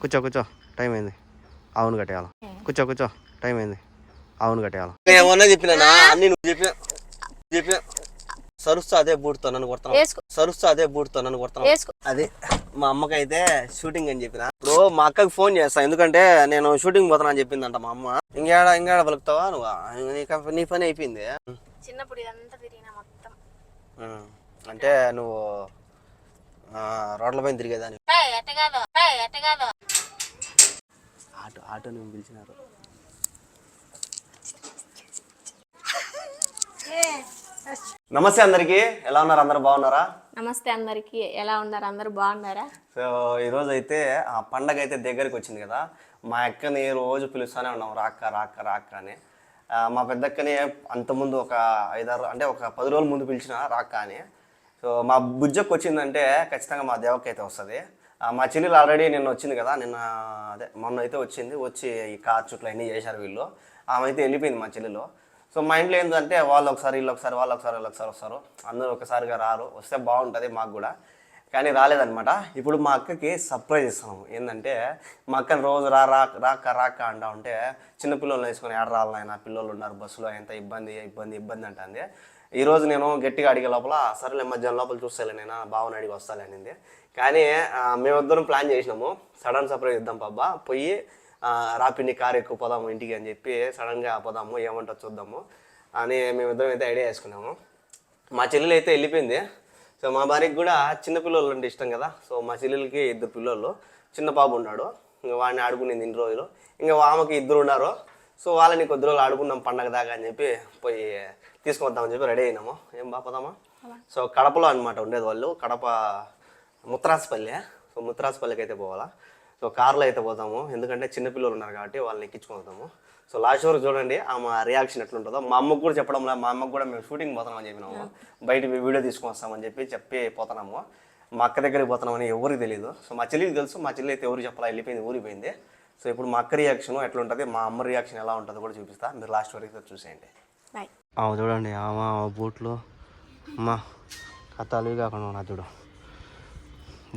కూర్చో కూర్చో. టైం అయింది. అవును కట్టేయాలి? కూర్చో కూర్చో. టైం అయింది. అవును కట్టేయాలి? ఏమన్నా చెప్పినా అన్ని నువ్వు చెప్పిన? చెప్పిన? సరుస్తా అదే బూడుతో నన్ను కొడతాను. సరుస్తా అదే బూడుతో నన్ను కొడతాను. అది మా అమ్మకైతే షూటింగ్ అని చెప్పిన. ఇప్పుడు మా అక్కకి ఫోన్ చేస్తా. ఎందుకంటే నేను షూటింగ్ పోతాను అని చెప్పిందంట మా అమ్మ. ఇంకేడ ఇంకేడ పలుకుతావా నువ్వు? నీ పని అయిపోయింది. చిన్నప్పుడు ఇదంతా తిరిగిన మొత్తం. ఉం. అంటే నువ్వు రోడ్ల పైన తిరిగేదాన్ని. ఆటో ఆటో నువ్వు పిలిచినారు. నమస్తే అందరికి. ఎలా ఉన్నారు? అందరు బాగున్నారా? నమస్తే అందరికి. ఎలా ఉన్నారు? అందరూ బాగున్నారా? సో ఈరోజు అయితే ఆ పండగ అయితే దగ్గరికి వచ్చింది కదా. మా అక్కని రోజు పిలుస్తూనే ఉన్నాం. రాక్క రాక్క రాక్క అని. మా పెద్దక్కని అంతకుముందు ఒక ఐదారు అంటే ఒక పది రోజుల ముందు పిలిచిన రాక్క అని. సో మా బుజ్జకు వచ్చిందంటే ఖచ్చితంగా మా దేవకి అయితే వస్తుంది మా చెల్లెలు ఆల్రెడీ నిన్న వచ్చింది కదా నిన్న అదే మొన్న అయితే వచ్చింది వచ్చి ఈ కార్ చుట్లు అన్నీ చేశారు వీళ్ళు. ఆమె అయితే వెళ్ళిపోయింది మా చెల్లెలు. సో మా ఇంట్లో ఏంటంటే వాళ్ళు ఒకసారి వీళ్ళు ఒకసారి వాళ్ళు ఒకసారి వాళ్ళు ఒకసారి వస్తారు. అందరూ ఒకసారిగా రారు. వస్తే బాగుంటుంది మాకు కూడా. కానీ రాలేదనమాట ఇప్పుడు మా అక్కకి సర్ప్రైజ్ ఇస్తాము ఏంటంటే మా అక్కని రోజు రా రా రాక రాక అంటా ఉంటే చిన్న పిల్లల్ని వేసుకొని ఆడ రాలైనా పిల్లలు ఉన్నారు బస్సులో ఎంత ఇబ్బంది ఇబ్బంది ఇబ్బంది అంటుంది ఈరోజు నేను గట్టిగా అడిగే లోపల సరేలే మధ్యాహ్నం లోపల చూస్తాలే నేను బావని అడిగి వస్తాలే అనింది. కానీ మేమిద్దరం ప్లాన్ చేసినాము. సడన్ సర్ప్రైజ్ ఇద్దాం పాప పోయి రాపిని కారు ఎక్కువ పోదాము ఇంటికి అని చెప్పి సడన్గా పోదాము ఏమంటారు చూద్దాము అని మేమిద్దరం అయితే ఐడియా వేసుకున్నాము. మా చెల్లెలు అయితే వెళ్ళిపోయింది. సో మా భార్యకి కూడా చిన్న పిల్లలు అంటే ఇష్టం కదా. సో మా చెల్లెలకి ఇద్దరు పిల్లలు. చిన్న బాబు ఉన్నాడు. ఇంకా వాడిని ఆడుకునేది ఇన్ని రోజులు. ఇంకా ఆమెకి ఇద్దరు ఉన్నారు. సో వాళ్ళని కొద్ది రోజులు ఆడుకున్నాం పండగ దాకా అని చెప్పి పోయి తీసుకొద్దామని చెప్పి రెడీ అయినాము. ఏం బాపదామా సో కడపలో అన్నమాట ఉండేది వాళ్ళు. కడప ముత్రాసుపల్లి. సో ముత్రాసుపల్లికి అయితే పోవాలా? సో కార్లో అయితే పోతాము ఎందుకంటే చిన్నపిల్లలు ఉన్నారు కాబట్టి వాళ్ళని ఎక్కించుకుంటాము సో లాస్ట్ వరకు చూడండి ఆమె రియాక్షన్ ఎట్లుంటుందో. మా అమ్మకు కూడా చెప్పడం మా అమ్మకు కూడా మేము షూటింగ్ పోతున్నామని చెప్పినాము. బయట వీడియో తీసుకొని వస్తామని చెప్పి చెప్పి పోతున్నాము. మా అక్క దగ్గరికి పోతున్నామని ఎవరికి తెలియదు సో మా చెల్లికి తెలుసు. మా చెల్లి అయితే ఎవరు చెప్పాలా? వెళ్ళిపోయింది ఊరికి పోయింది. సో ఇప్పుడు మా అక్క రియాక్షన్ ఎట్లుంటుంది? మా అమ్మ రియాక్షన్ ఎలా ఉంటుందో కూడా చూపిస్తా. మీరు లాస్ట్ వరకు చూసేయండి. ఆమె చూడండి ఆమె బూట్లు. అమ్మా కథలు కాకుండా ఉన్నా చూడు.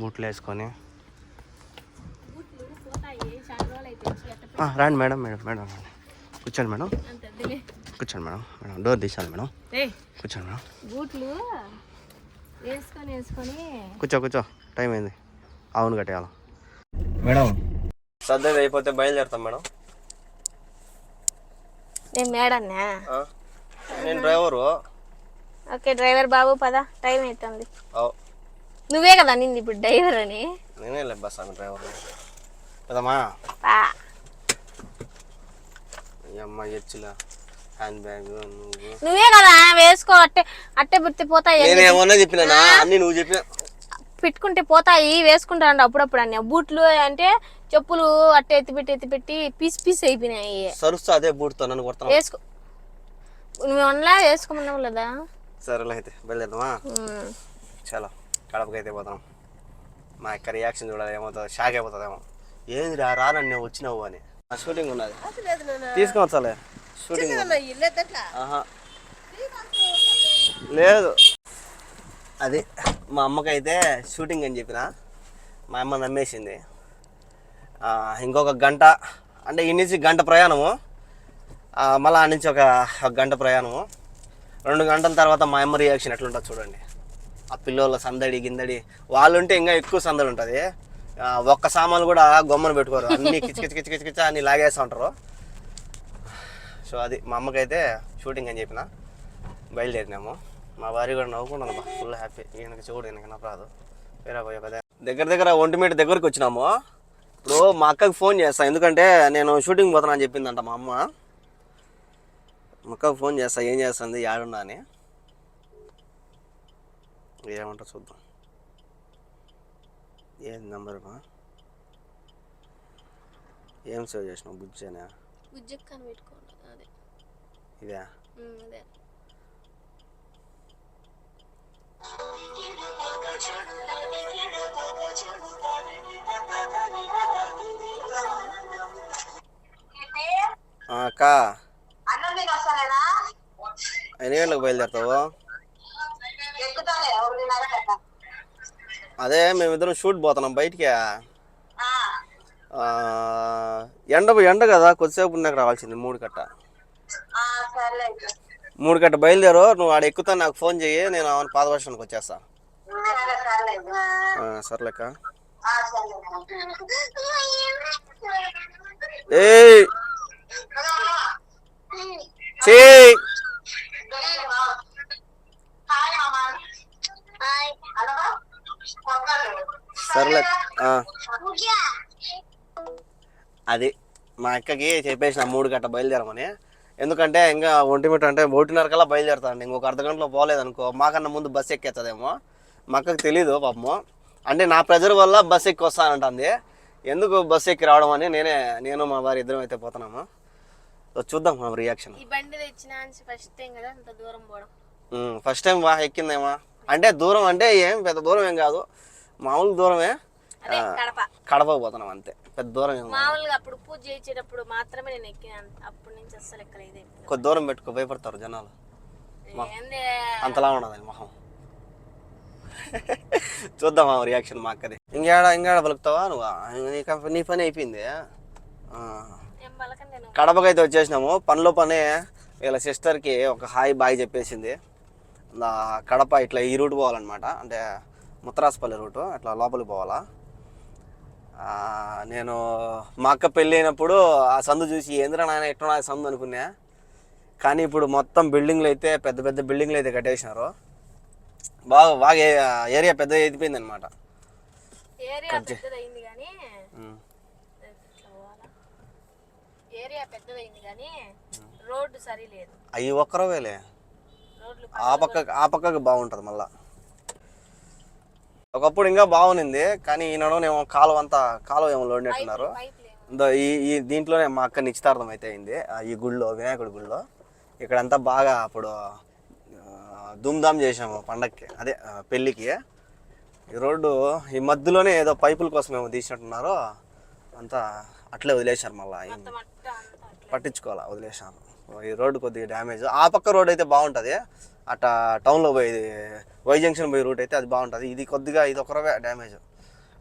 బూట్లు వేసుకొని. రండి మేడం మేడం మేడం రండి. కూర్చోండి మేడం. కూర్చోండి మేడం మేడం డోర్ తీసాను మేడం. కూర్చోండి మేడం. బూట్లు వేసుకొని వేసుకొని. కూర్చో కూర్చో. టైం అయింది. అవును కట్టేయాలి. మేడం సర్దేది అయిపోతే బయలుదేరుతాం మేడం. నేను మేడన్నా? నేను డ్రైవరు. ఓకే డ్రైవర్ బాబు పద టైం అవుతుంది ఓ, నువ్వే కదా నింది ఇప్పుడు డ్రైవర్ అని. నేనే లే బస్ ఆమె డ్రైవర్. కదమ్మా పా. ఈ అమ్మ ఎచ్చుల హ్యాండ్ బ్యాగ్ నువ్వు. కదా వేసుకో అట్టే అట్టే బుత్తి పోతాయి నేను ఏమన్నా చెప్పినా అన్ని నువ్వు చెప్పిన. పెట్టుకుంటే పోతాయి వేసుకుంటారండి అప్పుడప్పుడు అన్ని. బూట్లు అంటే చెప్పులు అట్టే ఎత్తి పెట్టి ఎత్తి పెట్టి పీస్ పీస్ అయిపోయినాయి సరుస్తా అదే బూట్తో నన్ను కొడతాను వేసుకో. నువ్వు అలా వేసుకోమన్నావు లేదా? సరేలే అయితే ఉమ్. చాలా కడపకి అయితే పోతాం మా యొక్క రియాక్షన్ చూడాలి ఏమవుతుందో షాక్ అయిపోతుందేమో. ఏంది రా రా నన్ను వచ్చినావు అని. షూటింగ్ ఉన్నది. తీసుకోవచ్చాలే షూటింగ్ ఆహా. లేదు. అది మా అమ్మకైతే షూటింగ్ అని చెప్పిన మా అమ్మ నమ్మేసింది. ఇంకొక గంట అంటే ఈ నుంచి గంట ప్రయాణము. మళ్ళీ ఆ నుంచి ఒక గంట ప్రయాణము. రెండు గంటల తర్వాత మా అమ్మ రియాక్షన్ ఎట్లుంటుంది చూడండి. ఆ పిల్లోళ్ళ సందడి గిందడి వాళ్ళు ఉంటే ఇంకా ఎక్కువ సందడి ఉంటుంది. ఒక్క సామాన్లు కూడా గొమ్మను పెట్టుకోరు. అన్ని కిచ కిచ అన్ని లాగేస్తూ ఉంటారు. సో అది మా అమ్మకైతే షూటింగ్ అని చెప్పిన బయలుదేరినాము. మా భార్య కూడా నవ్వుకున్నాను బా ఫుల్ హ్యాపీ ఈయనకి చూడు ఈయనకి నాకు రాదు వేరే పోయే కదా దగ్గర దగ్గర ఒంటి మీటర్ దగ్గరికి వచ్చినాము. ఇప్పుడు మా అక్కకి ఫోన్ చేస్తా. ఎందుకంటే నేను షూటింగ్ పోతున్నా అని చెప్పిందంట మా అమ్మ. మా అక్కకి ఫోన్ చేస్తా. ఏం చేస్తుంది? యాడున్నా అని. ఏమంటా చూద్దాం. ఏం నెంబర్ మా? ఏం సేవ్ చేసినావు? బుజ్జేనా అదే. ఇదే? అక్క. ఎన్ని గంటలకు బయలుదేరుతావు? అదే మేమిద్దరం షూట్ పోతున్నాం బయటికి. ఎండ ఎండ కదా కొద్దిసేపు ఉన్నాక రావాల్సింది మూడు కట్ట. మూడు గంట బయలుదేరు నువ్వు ఆడ ఎక్కుతా నాకు ఫోన్ చెయ్యి నేను ఆమె పాత వర్షానికి వచ్చేస్తా. సరే సర్లే చే సర్లే. అది మా అక్కకి చెప్పేసిన మూడు గంట బయలుదేరమని. ఎందుకంటే ఇంకా ఒంటిమిట అంటే ఒకటిన్నర కల్లా బయలుదేరుతాండి. ఇంకొక అర్ధ గంటలో పోలేదనుకో. మాకన్నా ముందు బస్సు ఎక్కేస్తుందేమో మా అక్కకి తెలీదు పాపము. అంటే నా ప్రెజర్ వల్ల బస్సు ఎక్కి వస్తానంటుంది. ఎందుకు బస్సు ఎక్కి రావడం అని నేనే నేను మా వారి ఇద్దరం అయితే పోతున్నాము. చూద్దాం మా రియాక్షన్ ఈ బండి తెచ్చిన ఫస్ట్ టైం కదా అంత దూరం పోవడం. ఫస్ట్ టైం బా ఎక్కిందేమా? అంటే దూరం అంటే ఏం పెద్ద దూరం ఏం కాదు. మామూలు దూరమే. కడప. పోతున్నాం అంతే. పెద్ద దూరం. మామూలుగా అప్పుడు పూజ చేయించేటప్పుడు మాత్రమే నేను ఎక్కినాను అప్పటి నుంచి అస్సలు ఎక్కలేదు కొద్ది దూరం పెట్టుకో భయపడతారు జనాలు. అంతలా ఉన్నది మొహం. చూద్దాం ఆ రియాక్షన్ మా అక్కది. ఇంకేడ ఇంకేడ పలుకుతావా నువ్వు? నీ నీ పని అయిపోయింది. నేను కడపకైతే వచ్చేసినాము. పనిలో పనే వీళ్ళ సిస్టర్కి ఒక హాయ్ బాయ్ చెప్పేసింది. కడప ఇట్లా ఈ రూట్ పోవాలన్నమాట. అంటే ముత్తరాజపల్లి రూటు అట్లా లోపలికి పోవాలా. నేను మా అక్క పెళ్ళి అయినప్పుడు ఆ సందు చూసి ఏంద్రా నాయన ఎట్లా సందు? అనుకున్నా. కానీ ఇప్పుడు మొత్తం బిల్డింగ్లు అయితే పెద్ద పెద్ద బిల్డింగ్లు అయితే కట్టేసినారు. బాగా బాగా ఏరియా పెద్ద ఎదిపోయింది అనమాట ఏరియా పెద్దదైంది కానీ ఇట్లా పోవాలా ఏరియా పెద్దదైంది కానీ రోడ్డు సరి లేదు అవి ఒక్కరవేలే ఆ పక్క ఆ పక్కకి బాగుంటుంది మళ్ళా. ఒకప్పుడు ఇంకా బాగుంది కానీ ఈనాడేమో కాలువ అంతా కాలువ ఏమో లోడినట్టున్నారు ఈ ఈ దీంట్లోనే మా అక్క నిశ్చితార్థం అయితే అయింది ఈ గుళ్ళో వినాయకుడి గుళ్ళో. ఇక్కడంతా బాగా అప్పుడు ధూమ్ధామ్ చేసాము పండక్కి అదే పెళ్ళికి. ఈ రోడ్డు ఈ మధ్యలోనే ఏదో పైపుల కోసం ఏమో తీసినట్టున్నారు అంతా అట్లే వదిలేశారు మళ్ళీ పట్టించుకోవాలా? వదిలేసాను ఈ రోడ్డు కొద్దిగా డ్యామేజ్. ఆ పక్క రోడ్ అయితే బాగుంటుంది. అట్ట టౌన్లో పోయేది వై జంక్షన్ పోయే రూట్ అయితే అది బాగుంటుంది. ఇది కొద్దిగా ఇది ఒకరవే డ్యామేజ్.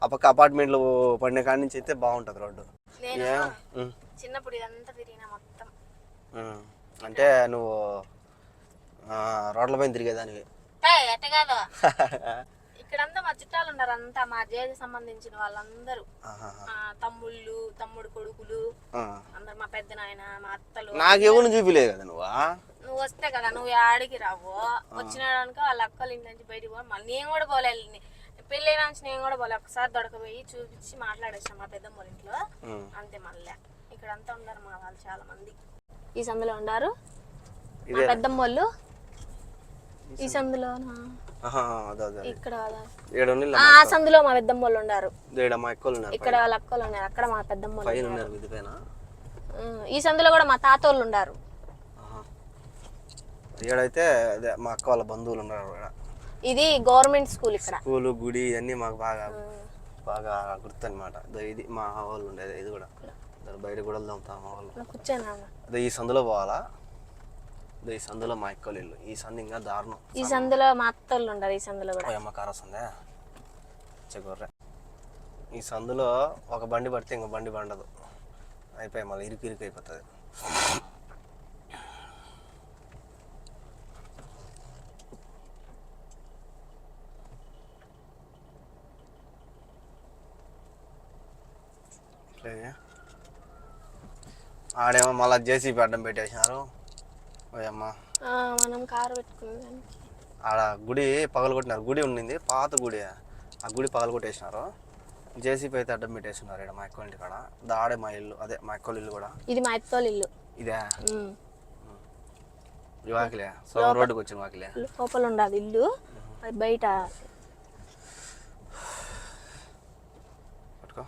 ఆ పక్క అపార్ట్మెంట్లు పడిన కాడి నుంచి అయితే బాగుంటుంది రోడ్డు. చిన్నప్పుడు ఇదంతా తిరిగిన మొత్తం. అంటే నువ్వు రోడ్ల పైన తిరిగేదానివి. ఇక్కడంతా మా చుట్టాలు ఉన్నారు. అంతా మా జేజ సంబంధించిన వాళ్ళందరూ. ఆ, తమ్ముళ్ళు తమ్ముడు కొడుకులు. అందరు మా పెద్ద నాయన మా అత్తలు. నాకు ఎవరిని చూపిలేదు కదా నువ్వా? నువ్వు వస్తే కదా నువ్వు ఆడికి రావు. వచ్చినాడనుక వాళ్ళ అక్కల ఇంటి నుంచి బయటికి పో మళ్ళీ నేను కూడా పోలేదు పెళ్ళైన నుంచి నేను కూడా పోలే. ఒకసారి దొడకపోయి చూపించి మాట్లాడేసాం మా పెద్దమ్మ వాళ్ళ ఇంట్లో. అంతే మళ్ళీ. ఇక్కడ అంతా ఉన్నారు మా వాళ్ళు చాలా మంది ఈ సందులో ఉన్నారు మా పెద్దమ్మ వాళ్ళు. ఈ సందులో ఆహా, అదే అదే ఇక్కడ ఆ సందులో మా పెద్దమ్మ వాళ్ళు ఉన్నారు. ఇక్కడ వాళ్ళ అక్కలు ఉన్నారు. అక్కడ మా పెద్దమ్మ ఈ సందులో కూడా మా తాత వాళ్ళు ఉన్నారు. ఈడైతే అదే మా అక్క వాళ్ళ బంధువులు ఉన్నారు. ఇది గవర్నమెంట్ స్కూల్ ఇక్కడ. స్కూలు గుడి ఇవన్నీ మాకు బాగా బాగా గుర్తు అనమాట ఇది మా వాళ్ళు ఉండేది ఇది కూడా. బయట కూడా వెళ్తాం మా వాళ్ళు. అదే ఈ సందులో పోవాలా? ఈ సందులో మా ఎక్కలు ఇల్లు. ఈ సందు ఇంకా దారుణం. ఈ సందులో మా అత్త వాళ్ళు ఉన్నారు ఈ సందులో కూడా. అమ్మ కారు వస్తుందే చెగొర్రె ఈ సందులో ఒక బండి పడితే ఇంకో బండి పండదు. అయిపోయి మళ్ళీ ఇరుకు ఇరుకు అయిపోతుంది. ఆడేమో మళ్ళీ జేసీబీ అడ్డం పెట్టేసినారు. ఓయమ్మ. మనం కారు ఆడ గుడి పగలగొట్టినారు గుడి ఉండింది. పాత గుడి. ఆ గుడి పగలగొట్టేసినారు జేసీపీ అయితే అడ్డం పెట్టేసినారు ఇక్కడ మా ఎక్కల ఇంటి కాడ. దాడే మా ఇల్లు. అదే మా ఎక్కల ఇల్లు కూడా. ఇది మా వాళ్ళ ఇల్లు. ఇదే. ఈ వాకిలే. సగం రోడ్డుకి వచ్చిన వాకిలే. లోపల ఉండాలి ఇల్లు. అది బయట. పట్టుకో.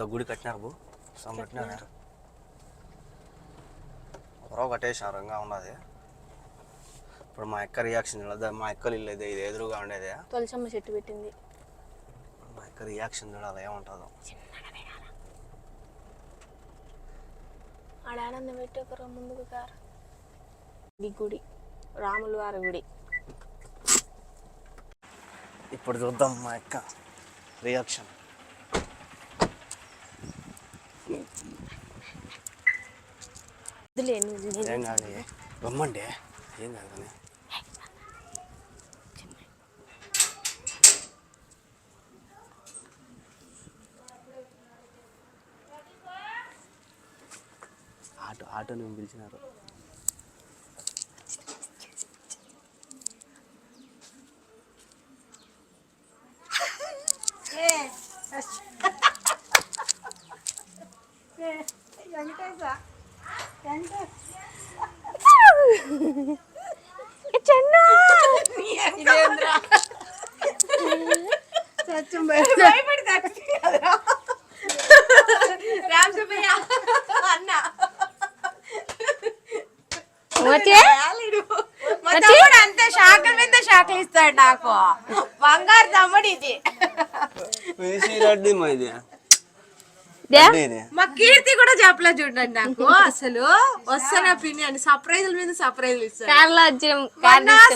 ద గుడి కట్టినారు బు. సగం కట్టినారు. ఒకరో కట్టేసినారు ఇంకా ఉన్నది. ఇప్పుడు మా ఎక్క రియాక్షన్ చూడదు మా ఎక్కలు ఇల్లు ఇదే ఇది ఎదురుగా ఉండేదే. తులసమ్మ చెట్టు పెట్టింది. మా యొక్క రియాక్షన్ చూడాలి ఏముంటుందో. ఆడ ఆనందం పెట్టి ఒకరు ముందుకు కారు. ఈ గుడి రాములు వారి గుడి. ఇప్పుడు చూద్దాం మా యొక్క రియాక్షన్ వద్దులే, ఏం కాదు రమ్మండి. ఏం కాదు కానీ. ఆటో ఆటో నేను పిలిచినారు ఏ చెన్నా వచ్చే మా తమ్ముడు అంతే షాకుల మీద షాకులు ఇస్తాడు నాకు. బంగారు తమ్ముడు ఇది. రెడ్డి మా కీర్తి కూడా చెప్పలే చూడండి నాకు. అసలు వస్తానా పిన్ని అని సర్ప్రైజుల మీద సర్ప్రైజులు ఇస్తాడు.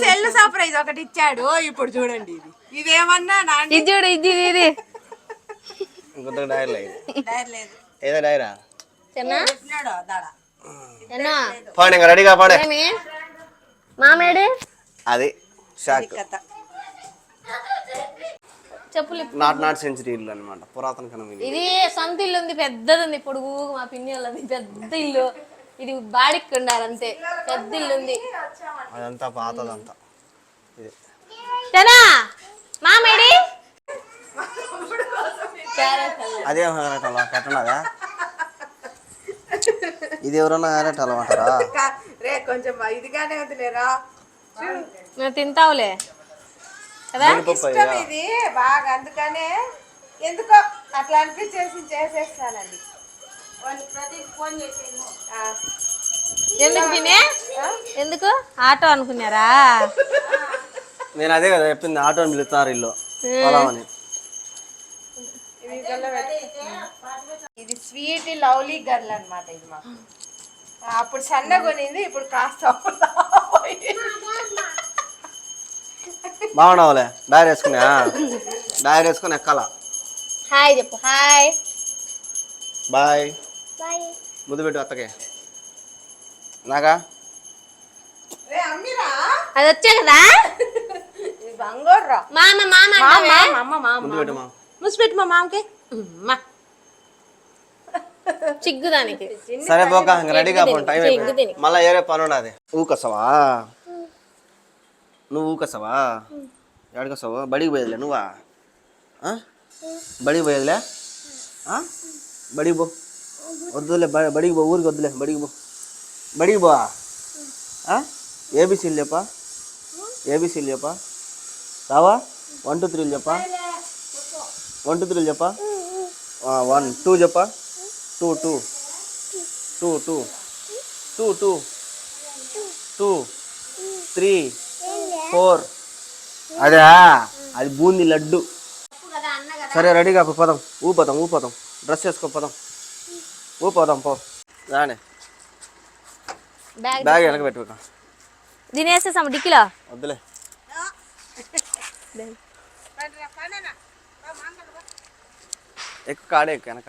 సెల్ సర్ప్రైజ్ ఒకటి ఇచ్చాడు. ఇప్పుడు చూడండి ఇది. ఇదేమన్నా నా ఇది చూడు ఇది ఇది, ఏదో డైరా పాడు రెడీగా పాడే. మామేడు? అది. షాక్ చెప్పులు నాట్ నాట్ సెంచరీ ఇల్లు అనమాట పురాతన కనం ఇది సొంత ఇల్లు ఉంది పెద్దది ఉంది పొడుగు మా పిన్ని వాళ్ళది పెద్ద ఇల్లు. ఇది బాడికి ఉండాలి అంతే పెద్ద ఇల్లు ఉంది. అదంతా పాతదంతా. మామేడి? అదే హేరటల్ కట్టనదా? ఇది ఎవరన్నా హేరటల్ అంటారా రే కొంచెం ఇదిగానే వదిలేరా నువ్వు తింటావులే. కదా? ఇష్టం. ఇది. బాగా అందుకనే ఎందుకో అట్లా అనిపించేసి చేసేస్తానండి. ఎందుకు తినే ఎందుకు? ఆటో అనుకున్నారా? నేను అదే కదా చెప్పింది ఆటోని పిలుస్తారు ఇల్లు అని ఇది గల్ల పెట్టు. ఇది స్వీట్ లవ్లీ గర్ల్ అన్నమాట ఇది మాకు. అప్పుడు సన్నగా కొనింది ఇప్పుడు కాస్త బాగున్నావులే డైర్ వేసుకున్నా డైర్ వేసుకుని ఎక్కాల. హాయ్ చెప్పు హాయ్. బాయ్. ముద్దు పెట్టు అత్తకే. నాగా అది వచ్చే కదా? ఇది బంగారు రా. మామ మామ అంటావే? అమ్మ మామ ముద్దు పెట్టు మా. ముసిపెట్టు మా మామకి. అమ్మా. చిగ్గు దానికి సరే పోక ఇంకా రెడీగా పోను టైం అయిపోయింది. మళ్ళీ ఏరే పని ఉన్నది ఊకొస్తావా నువ్వు ఊకొస్తావా ఎక్కడికొస్తావు బడికి పోయేదిలే నువ్వా? బడికి పోయేదిలే? ఆ? బడికి పో. వద్దులే బ- బడికి పో ఊరికి వద్దులే బడికి పో. బడికి పో ఏబిసీలు చెప్పా? ఏబిసీలు చెప్పా? రావా? వన్ టూ త్రీలు చెప్పా? వన్ టూ త్రీలు చెప్పా? వన్ టూ చెప్పా? Two two two two two two two three four అదే అది బూందీ లడ్డు. సరే రెడీగా పోదాం. ఊపోదాం ఊపోదాం డ్రెస్ వేసుకో పోదాం. ఊపోదాం పో. రానే. బ్యాగ్ బ్యాగ్ వెనక పెట్టుకో. దీని వేసేసాము డిక్కీలో. వద్దులే. ఎక్కువ కాడే ఎక్కువ వెనక.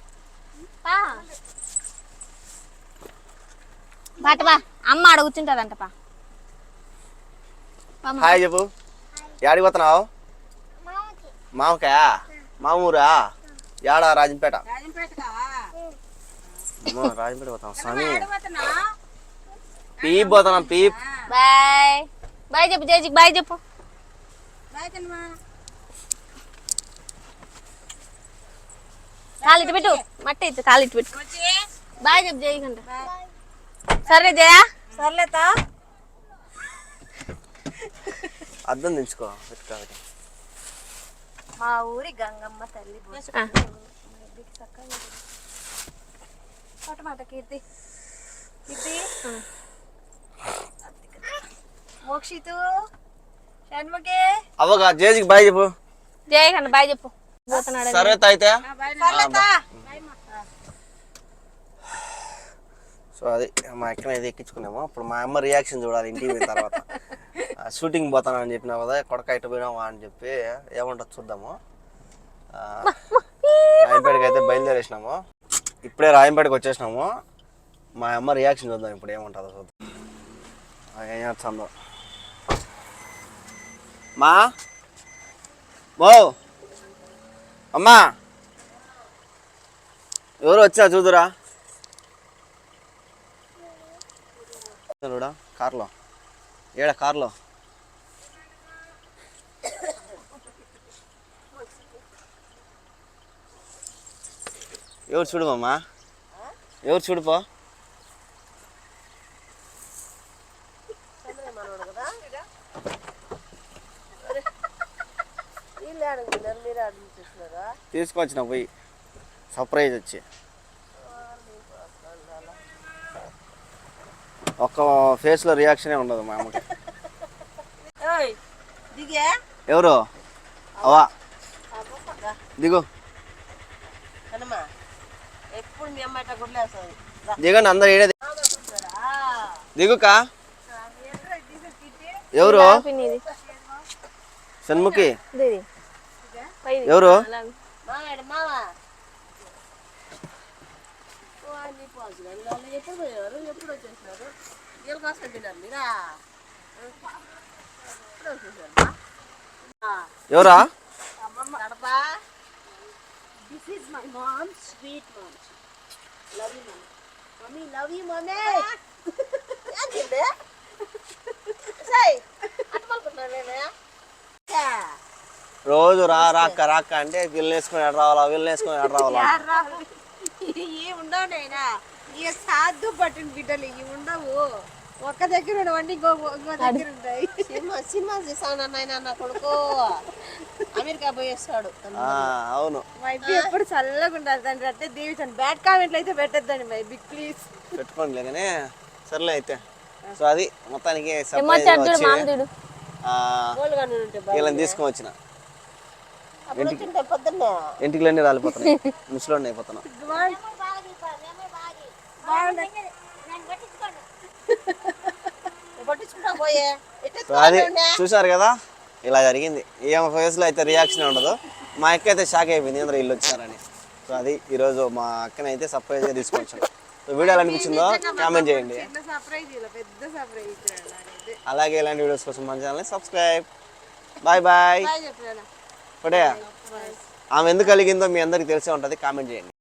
పా. పాట బా అమ్మ ఆడ కూర్చుంటుందంట పా. హాయ్ చెప్పు. యాడికి పోతున్నావు? మామకాయా? మామూరా యాడా? రాజంపేట. రాజంపేట పోతాం స్వామి. పీప్ పోతున్నాం పీప్. బాయ్. బాయ్ చెప్పు జేజీకి బాయ్ చెప్పు. కాలిటి పెట్టు. మట్టి ఇట్టు కాలిటి పెట్టు. బాయ్ చెప్పు జయ కంట. సరే జయ. సర్లేతా. అద్దం దించుకో పెట్టుకోవాలి. మా ఊరి గంగమ్మ తల్లి. కొట్టమాట కీర్తి. కీర్తి మోక్షితు. షణ్ముఖే. అవ్వగా జేజీకి బాయ్ చెప్పు. జయ కన్న బాయ్ చెప్పు. సరే అయితే సో అది మా అక్కన అయితే ఎక్కించుకున్నాము. ఇప్పుడు మా అమ్మ రియాక్షన్ చూడాలి ఇంటికి పోయిన తర్వాత. షూటింగ్ పోతానని చెప్పినావు కదా కొడక ఇటు పోయినావా అని చెప్పి ఏమంటుంది చూద్దాము. ఆ, రాయంపేటకి అయితే బయలుదేరేసినాము. ఇప్పుడే రాయంపేటకి వచ్చేసినాము. మా అమ్మ రియాక్షన్ చూద్దాం ఇప్పుడు ఏముంటుందో చూద్దాం. ఆ, ఏం చేస్తుందో. మా? బో. అమ్మా! ఎవరు వచ్చా చూదురా చూడా కార్లో. ఏడా కార్లో? ఎవరు చూడమ్మా ఎవరు చూడుపో తీసుకొచ్చిన పోయి సర్ప్రైజ్ వచ్చి. ఒక్క ఫేస్లో రియాక్షనే ఉండదు మా అమ్మకి. దిగే. ఎవరు? అవా దిగు. దిగండి అందరు ఏడే దిగుకా? ఎవరు? షణ్ముఖి ఎవరు? మావాడు మావా ఎప్పుడు పోయారు ఎప్పుడు వచ్చేసినారు? వీళ్ళ కోసం తిన్నారు మీరా? ఎప్పుడు వచ్చేసారు? ఎవరా? Kadapa? This is my mom sweet mom love you mummy mummy love you mummy రోజు రా రాక్క రాక్క అంటే వీళ్ళని వేసుకొని ఎడ రావాలా వీళ్ళని వేసుకొని ఎడ రావాలా? ఇవి ఉండవు నైనా ఇక సాధు పట్టిన బిడ్డలు ఇవి ఉండవు. ఒక్క దగ్గర ఉండవండి ఇంకో ఇంకో దగ్గర ఉంటాయి. సినిమా సినిమా చూసాను నాయన నా కొడుకు? అమెరికా పోయేస్తాడు. ఆ, అవును. మా ఇబ్బి ఎప్పుడు చల్లగా ఉండాలి తండ్రి. అంటే దీవించండి బ్యాడ్ కామెంట్లు అయితే పెట్టద్దండి మై బిగ్ ప్లీజ్. పెట్టుకోండి కానీ సర్లే అయితే. సో అది మొత్తానికి వీళ్ళని తీసుకొని వచ్చిన. ఇంటికి రాలిపోతున్నాయి. ముసలోడిని అయిపోతున్నాం అది చూసారు కదా? ఇలా జరిగింది. ఏ ఫేస్లో అయితే రియాక్షన్ ఉండదు. మా అక్క అయితే షాక్ అయిపోయింది. అందరూ ఇల్లు వచ్చారని. సో అది ఈరోజు మా అక్కని అయితే సర్ప్రైజ్గా తీసుకొచ్చాం. సో వీడియో ఎలా అనిపించిందో కామెంట్ చేయండి. అలాగే ఇలాంటి వీడియోస్ కోసం మన ఛానల్ని సబ్స్క్రైబ్ బాయ్ బాయ్ ఒకటే ఆమె ఎందుకు కలిగిందో మీ అందరికి తెలిసే ఉంటుంది. కామెంట్ చేయండి.